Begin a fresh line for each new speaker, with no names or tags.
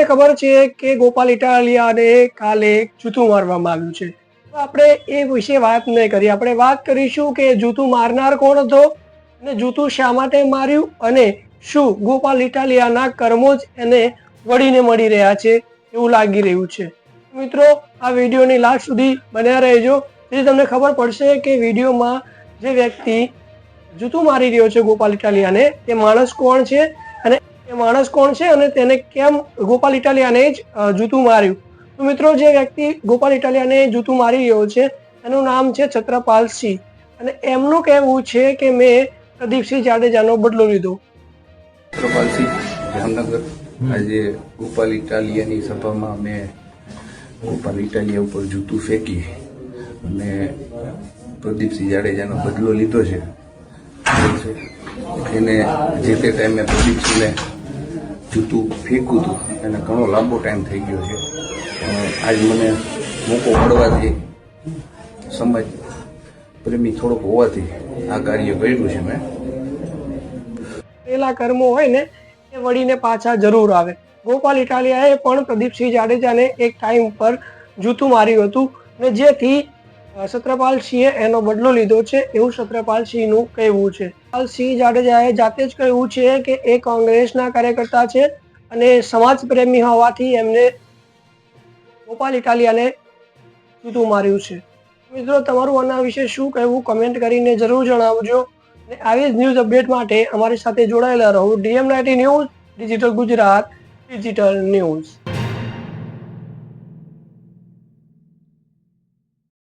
તમને ખબર છે કે ગોપાલ ઇટાલિયાને કાલે જૂતું મારવામાં આવ્યું છે. આપણે એ વિશે વાત નહીં કરી. આપણે વાત કરીશું કે જૂતું મારનાર કોણ હતો અને જૂતું શા માટે માર્યું અને શું ગોપાલ ઇટાલિયાના કર્મો જ એને વળીને મળી રહ્યા છે એવું લાગી રહ્યું છે. મિત્રો, આ વિડીયોની લાસ્ટ સુધી બન્યા રહેજો. જેથી તમને ખબર પડશે કે વિડીયોમાં જે વ્યક્તિ જૂતું મારી રહ્યો છે ગોપાલ ઇટાલિયાને, તે માણસ કોણ છે એ માણસ કોણ છે અને તેને કેમ ગોપાલ ઇટાલિયાને જ જૂતું માર્યું? તો મિત્રો જે વ્યક્તિ ગોપાલ ઇટાલિયાને જૂતું મારી રહ્યો છે એનું નામ છે છત્રપાલ સિંહ. અને એમનું કહેવું છે કે મેં પ્રદીપસિંહ જાડેજાનો બદલો લીધો.
કૃપાલસિંહ જામનગર. આજે ગોપાલ ઇટાલિયાની સભામાં મેં ગોપાલ ઇટાલિયા ઉપર જૂતું ફેંકી અને પ્રદીપસિંહ જાડેજાનો બદલો લીધો છે. એને જે તે ટાઈમે પ્રદીપસિંહને જૂતું ફેંકું હતું. એને ઘણો લાંબો ટાઈમ થઈ ગયો છે. આજ મને મોકો મળવાથી સમાજ પ્રેમી થોડોક હોવાથી આ કાર્ય કર્યું છે મેં.
પેલા કર્મો હોય ને, એ વળીને પાછા જરૂર આવે. ગોપાલ ઇટાલિયાએ પણ પ્રદીપસિંહ જાડેજાને એક ટાઈમ પર જૂતું માર્યું હતું. ને જેથી સત્રપાલ સિંહે એનો બદલો લીધો છે એવું સત્રપાલ સિંહનું કહેવું છે. પાલ સિંહ જાડેજાએ જાતે જ કહ્યું છે કે એ કોંગ્રેસના કાર્યકર્તા છે અને સમાજ પ્રેમી હોવાથી એમને ગોપાલ ઇટાલિયાને જૂતું માર્યું છે. મિત્રો, તમારું આના વિશે શું કહેવું કમેન્ટ કરીને જરૂર જણાવજો. અને આવી જ ન્યૂઝ અપડેટ માટે અમારી સાથે જોડાયેલા રહો. DM ninety news digital Gujarat digital news